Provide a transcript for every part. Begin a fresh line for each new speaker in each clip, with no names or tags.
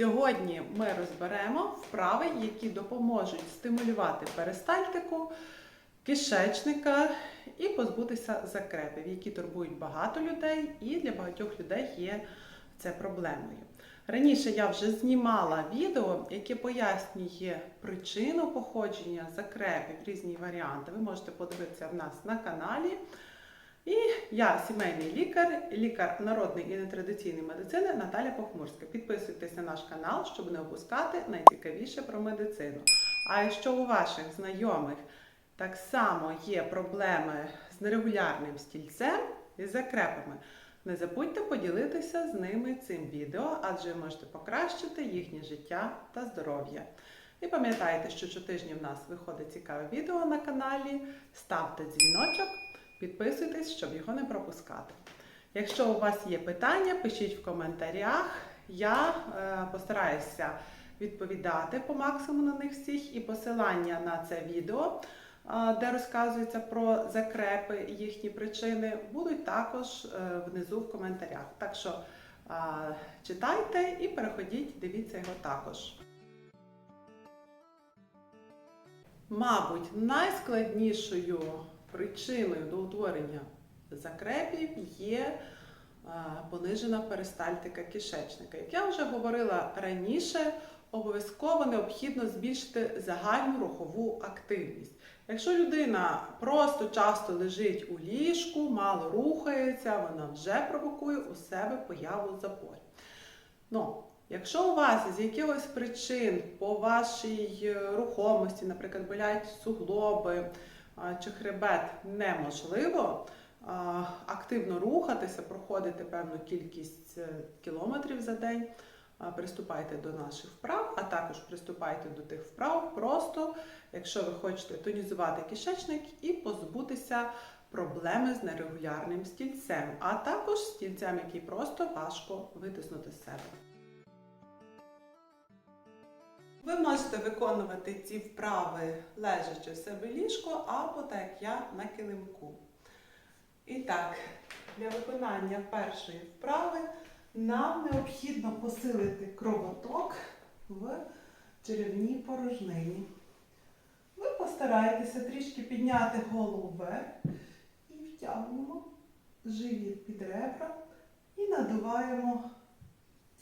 Сьогодні ми розберемо вправи, які допоможуть стимулювати перистальтику, кишечника і позбутися закрепів, які турбують багато людей, і для багатьох людей є це проблемою. Раніше я вже знімала відео, яке пояснює причину походження закрепів, різні варіанти. Ви можете подивитися в нас на каналі. І я сімейний лікар, лікар народної і нетрадиційної медицини Наталя Похмурська. Підписуйтесь на наш канал, щоб не опускати найцікавіше про медицину. А якщо у ваших знайомих так само є проблеми з нерегулярним стільцем і закрепами, не забудьте поділитися з ними цим відео, адже можете покращити їхнє життя та здоров'я. І пам'ятайте, що щотижня в нас виходить цікаве відео на каналі. Ставте дзвіночок. Підписуйтесь, щоб його не пропускати. Якщо у вас є питання, пишіть в коментарях. Я е, постараюся відповідати по максимуму на них всіх. І посилання на це відео, е, де розказується про закрепи і їхні причини, будуть також е, внизу в коментарях. Так що е, читайте і переходіть, дивіться його також. Мабуть, найскладнішою причиною до утворення закрепів є понижена перистальтика кишечника. Як я вже говорила раніше, обов'язково необхідно збільшити загальну рухову активність. Якщо людина просто часто лежить у ліжку, мало рухається, вона вже провокує у себе появу запорів. Ну, Якщо у вас з якихось причин по вашій рухомості, наприклад, болять суглоби, чи хребет неможливо активно рухатися, проходити певну кількість е, кілометрів за день, приступайте до наших вправ, а також приступайте до тих вправ просто, якщо ви хочете тонізувати кишечник і позбутися проблеми з нерегулярним стільцем, а також стільцем, який просто важко витиснути з себе. Ви можете виконувати ці вправи лежачи в себе ліжко або так я на килимку. І так, для виконання першої вправи нам необхідно посилити кровоток в черевній порожнині. Ви постарайтеся трішки підняти голову і втягнемо живіт під ребра і надуваємо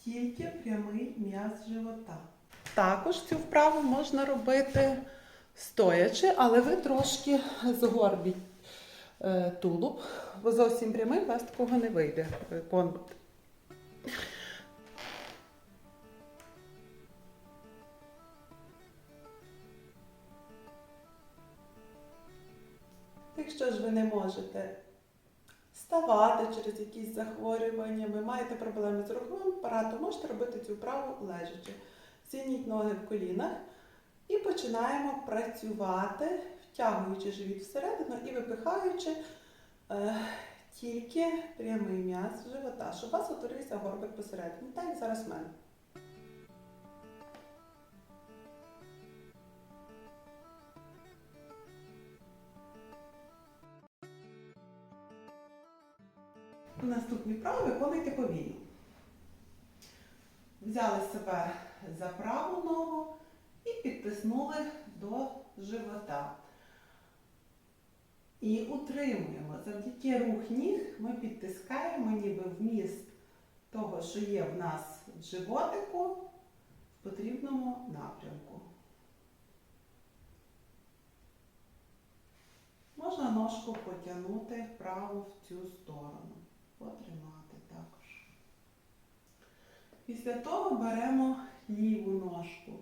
тільки прямий м'яз живота. Також цю вправу можна робити стоячи, але ви трошки згорбіть е, тулуб, бо зовсім прямий у вас такого не вийде виконувати. Якщо ж ви не можете ставати через якісь захворювання, ви маєте проблеми з руховим апаратом, можете робити цю вправу лежачи. Зігніть ноги в колінах і починаємо працювати, втягуючи живіт всередину і випихаючи е, тільки прямий м'яз живота, щоб у вас утворився горбик посередині, так як зараз в мене. Наступні вправи виконуйте повільно. Взяли себе за праву ногу і підтиснули до живота. І утримуємо. Завдяки рух ніг ми підтискаємо ніби вміст того, що є в нас в животику, в потрібному напрямку. Можна ножку потягнути вправо в цю сторону. Потримати також. Після того беремо ліву ножку.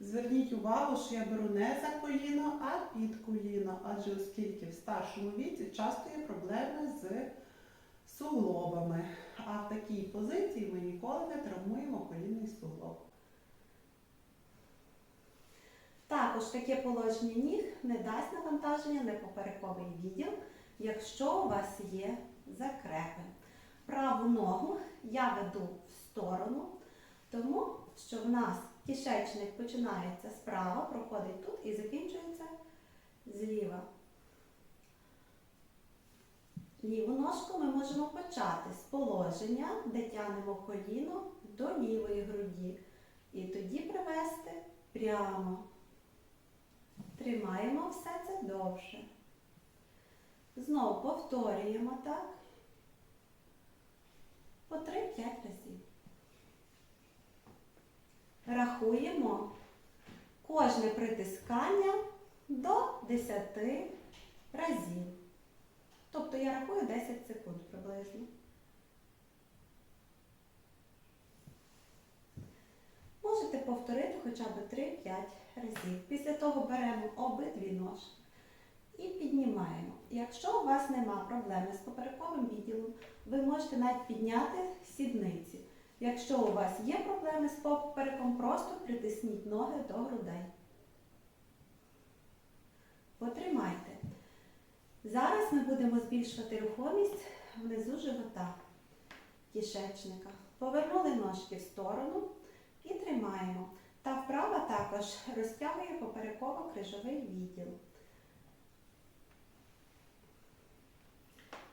Зверніть увагу, що я беру не за коліно, а під коліно, адже оскільки в старшому віці часто є проблеми з суглобами. А в такій позиції ми ніколи не травмуємо колінний суглоб.
Також таке положення ніг не дасть навантаження на поперековий відділ, якщо у вас є закрепи. Праву ногу я веду в сторону, тому що в нас кишечник починається справа, проходить тут і закінчується зліва. Ліву ножку ми можемо почати з положення, де тягнемо коліно до лівої груді. І тоді привести прямо. Тримаємо все це довше. Знову повторюємо так. По 3-5 разів. Рахуємо кожне притискання до 10 разів. Тобто я рахую 10 секунд приблизно. Можете повторити хоча б 3-5 разів. Після того беремо обидві ножки і піднімаємо. Якщо у вас нема проблеми з поперековим відділом, ви можете навіть підняти сідниці. Якщо у вас є проблеми з попереком, просто притисніть ноги до грудей. Потримайте. Зараз ми будемо збільшувати рухомість внизу живота кишечника. Повернули ножки в сторону і тримаємо. Та вправа також розтягує попереково-крижовий відділ.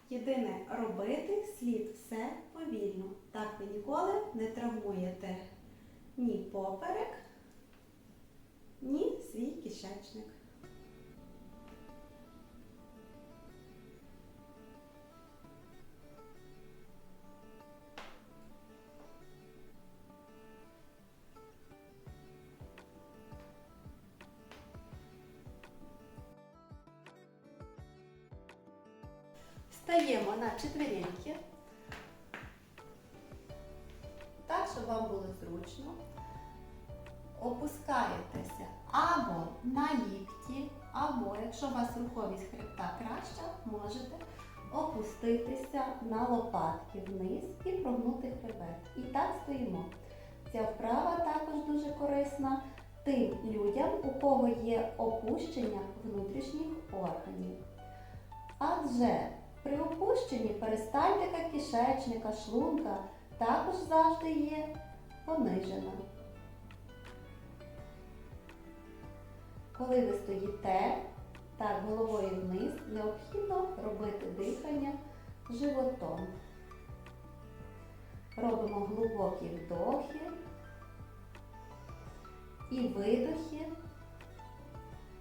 Єдине робити слід все повільно. Так ви ніколи не травмуєте ні поперек, ні свій кишечник. Стаємо на четвереньки. Так, щоб вам було зручно. Опускаєтеся або на лікті, або, якщо у вас рухомість хребта краща, можете опуститися на лопатки вниз і прогнути хребет. І так стоїмо. Ця вправа також дуже корисна тим людям, у кого є опущення внутрішніх органів. Адже при опущенні перистальтика кишечника, шлунка також завжди є понижена. Коли ви стоїте так головою вниз, необхідно робити дихання животом. Робимо глибокі вдохи і видохи.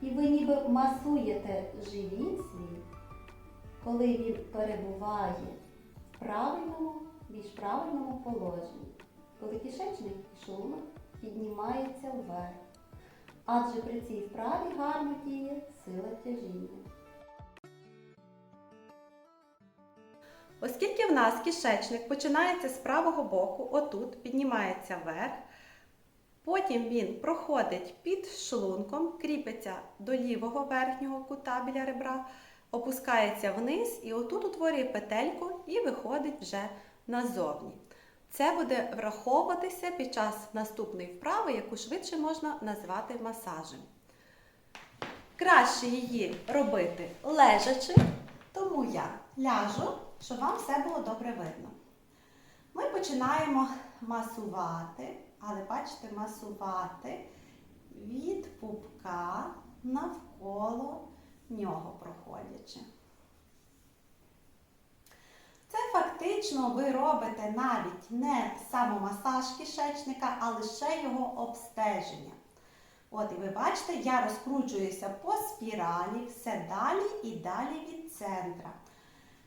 І ви ніби масуєте живіт свій коли він перебуває в правильному, більш правильному положенні, коли кишечник і шлунок піднімається вверх. Адже при цій вправі гарно діє сила тяжіння.
Оскільки в нас кишечник починається з правого боку, отут піднімається вверх, потім він проходить під шлунком, кріпиться до лівого верхнього кута біля ребра, опускається вниз і отут утворює петельку і виходить вже назовні. Це буде враховуватися під час наступної вправи, яку швидше можна назвати масажем. Краще її робити лежачи, тому я ляжу, щоб вам все було добре видно. Ми починаємо масувати, але бачите, масувати від пупка навколо нього проходячи. Це фактично ви робите навіть не самомасаж кишечника, а лише його обстеження. От, і ви бачите, я розкручуюся по спіралі, все далі і далі від центра.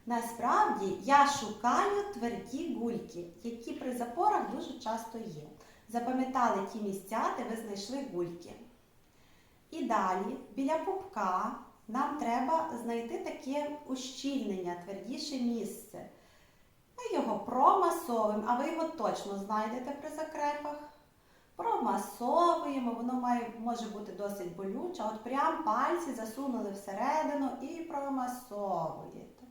Насправді я шукаю тверді гульки, які при запорах дуже часто є. Запам'ятали ті місця, де ви знайшли гульки. І далі, біля пупка, нам треба знайти таке ущільнення, твердіше місце. Ми його промасовуємо, а ви його точно знайдете при закрепах. Промасовуємо, воно має, може бути досить болюче. От прям пальці засунули всередину і промасовуєте,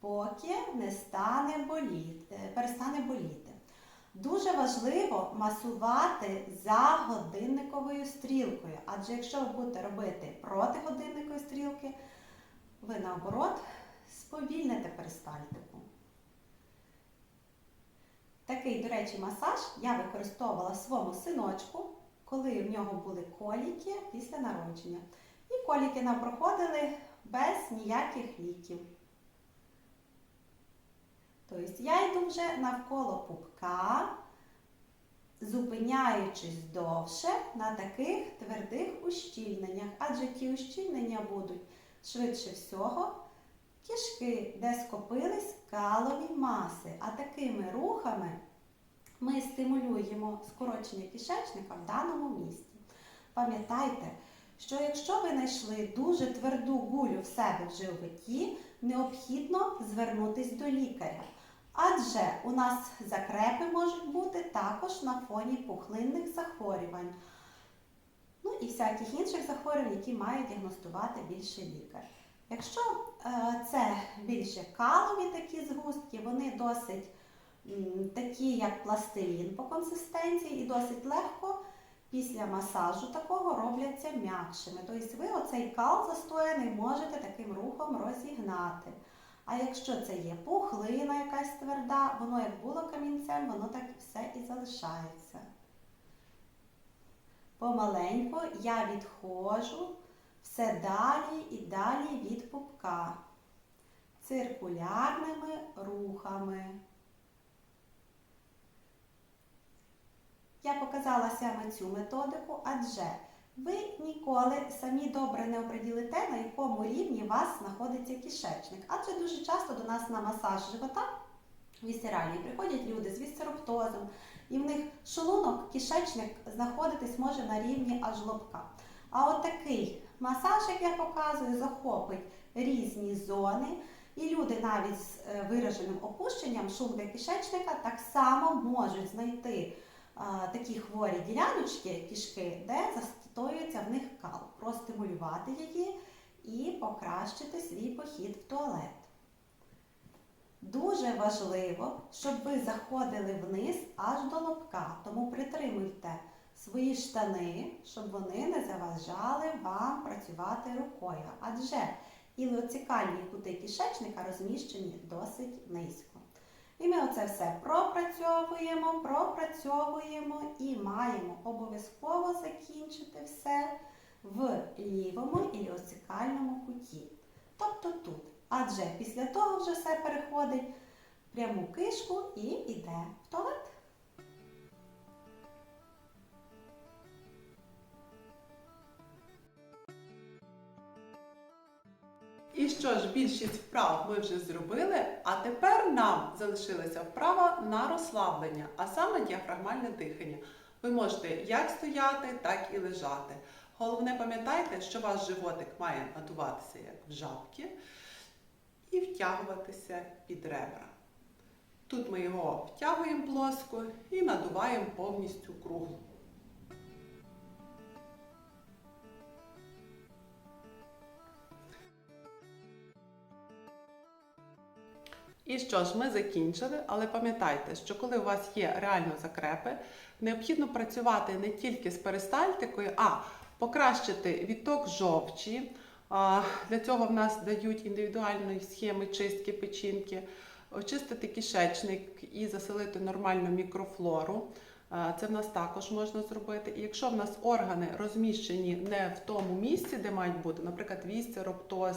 поки не стане боліти, перестане боліти. Дуже важливо масувати за годинниковою стрілкою, адже якщо ви будете робити проти годинникової стрілки, ви наоборот сповільните перистальтику. Такий, до речі, масаж я використовувала своєму синочку, коли в нього були коліки після народження. І коліки нам проходили без ніяких ліків. Тобто я йду вже навколо пупка,
зупиняючись довше на таких твердих ущільненнях, адже ті ущільнення будуть швидше всього кишки, де скопились калові маси. А такими рухами ми стимулюємо скорочення кишечника в даному місці. Пам'ятайте, що якщо ви знайшли дуже тверду гулю в себе в животі, необхідно звернутись до лікаря. Адже у нас закрепи можуть бути також на фоні пухлинних захворювань. Ну і всяких інших захворювань, які має діагностувати більше лікар. Якщо е, це більше калові такі згустки, вони досить такі, як пластилін по консистенції, і досить легко після масажу такого робляться м'якшими. Тобто ви оцей кал застояний можете таким рухом розігнати. А якщо це є пухлина якась тверда, воно як було камінцем, воно так все і залишається. Помаленьку я відходжу все далі і далі від пупка циркулярними рухами. Я показала саме цю методику, адже ви ніколи самі добре не оприділите, на якому рівні у вас знаходиться кишечник. Адже дуже часто до нас на масаж живота вісеральний приходять люди з вісцероптозом, і в них шлунок, кишечник знаходитись може на рівні аж лобка. А от такий масаж, як я показую, захопить різні зони, і люди навіть з е, вираженим опущенням шлунка кишечника так само можуть знайти а, такі хворі діляночки кишки, де застоюється в них кал, простимулювати її і покращити свій похід в туалет. Дуже важливо, щоб ви заходили вниз аж до лобка, тому притримуйте свої штани, щоб вони не заважали вам працювати рукою. Адже іліоцикальні кути кишечника розміщені досить низько. І ми оце все пропрацьовуємо, пропрацьовуємо і маємо обов'язково закінчити все в лівому іліоцикальному куті. Тобто тут. Адже після того вже все переходить в пряму кишку і йде в туалет.
Що ж, більшість вправ ми вже зробили, а тепер нам залишилася вправа на розслаблення, а саме діафрагмальне дихання. Ви можете як стояти, так і лежати. Головне пам'ятайте, що ваш животик має надуватися як в жабки і втягуватися під ребра. Тут ми його втягуємо плоско і надуваємо повністю кругло. І що ж, ми закінчили, але пам'ятайте, що коли у вас є реально закрепи, необхідно працювати не тільки з перистальтикою, а покращити відток жовчі. Для цього в нас дають індивідуальні схеми чистки печінки, очистити кишечник і заселити нормальну мікрофлору. Це в нас також можна зробити. І якщо в нас органи розміщені не в тому місці, де мають бути, наприклад, вісцероптоз,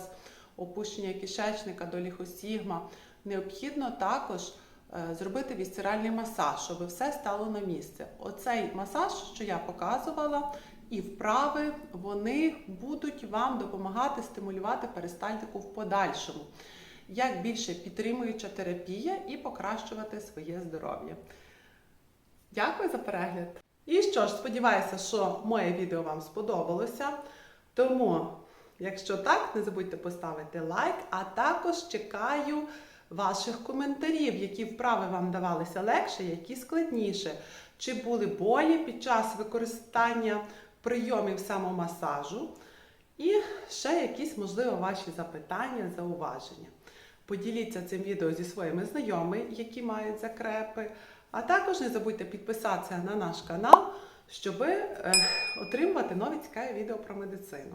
опущення кишечника до ліхосігма, необхідно також е, зробити вісцеральний масаж, щоб все стало на місце. Оцей масаж, що я показувала, і вправи, вони будуть вам допомагати стимулювати перистальтику в подальшому. Як більше підтримуюча терапія і покращувати своє здоров'я. Дякую за перегляд! І що ж, сподіваюся, що моє відео вам сподобалося. Тому, якщо так, не забудьте поставити лайк, а також чекаю ваших коментарів, які вправи вам давалися легше, які складніше. Чи були болі під час використання прийомів самомасажу? І ще якісь, можливо, ваші запитання, зауваження. Поділіться цим відео зі своїми знайомими, які мають закрепи. А також не забудьте підписатися на наш канал, щоб е, отримувати нові цікаві відео про медицину.